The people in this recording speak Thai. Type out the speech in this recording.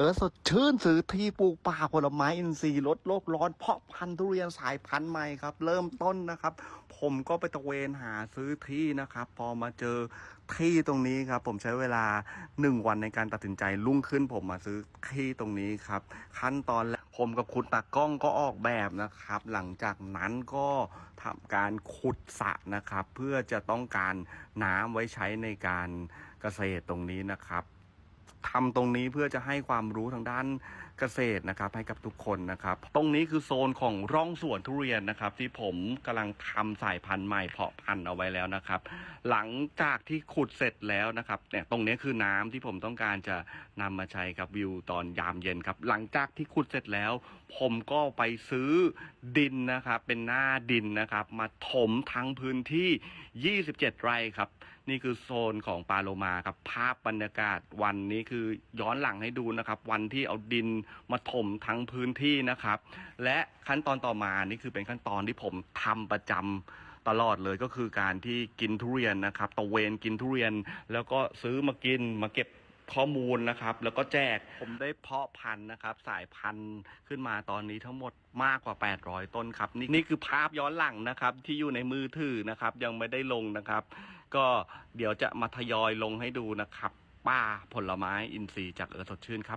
เออสดชื่นซื้อที่ปลูกป่าผลไม้อินทรีย์ลดโลกร้อนเพาะพันธุ์ทุเรียนสายพันธุ์ใหม่ครับ เริ่มต้นนะครับ ผมก็ไปตระเวนหาซื้อที่นะครับ พอมาเจอที่ตรงนี้ครับ ผมใช้เวลาหนึ่งวันในการตัดสินใจรุ่งขึ้น ผมมาซื้อที่ตรงนี้ครับ ขั้นตอนแรกผมกับคุณตากล้องก็ออกแบบนะครับ หลังจากนั้นก็ทำการขุดสระนะครับ เพื่อจะต้องการน้ำไว้ใช้ในการเกษตรตรงนี้นะครับ ทำตรงนี้เพื่อจะให้ความรู้ทางด้านเกษตรนะครับให้กับทุกคนนะครับ ตรงนี้คือโซนของร่องสวนทุเรียนนะครับ ที่ผมกำลังทำสายพันธุ์ใหม่เพาะพันธุ์เอาไว้แล้วนะครับ หลังจากที่ขุดเสร็จแล้วนะครับเนี่ยตรงนี้คือน้ำที่ผมต้องการจะนำมาใช้ครับวิวตอนยามเย็นครับ หลังจากที่ขุดเสร็จแล้ว ผมก็ไปซื้อดินนะครับ เป็นหน้าดินนะครับ มาถมทั้งพื้นที่ 27 ไร่ครับ นี่คือโซนของปาโลมาครับภาพบรรยากาศวันนี้คือย้อนหลังให้ดูนะครับ วันที่เอาดินมาถมทั้งพื้นที่นะครับ และขั้นตอนต่อมานี่คือเป็นขั้นตอนที่ผมทำประจำตลอดเลยก็คือการที่กินทุเรียนนะครับตะเวนกินทุเรียน แล้วก็ซื้อมากินมาเก็บข้อมูลนะครับ แล้วก็แจกผมได้เพาะพันธุ์นะครับ สายพันธุ์ขึ้นมาตอนนี้ทั้งหมดมากกว่า 800 ต้นครับ นี่นี่คือภาพย้อนหลังนะครับ ที่อยู่ในมือถือนะครับ ยังไม่ได้ลงนะครับ ก็เดี๋ยวจะมาทยอยลงให้ดูนะครับ ป่าผลไม้อินทรีย์จากเออสดชื่นครับ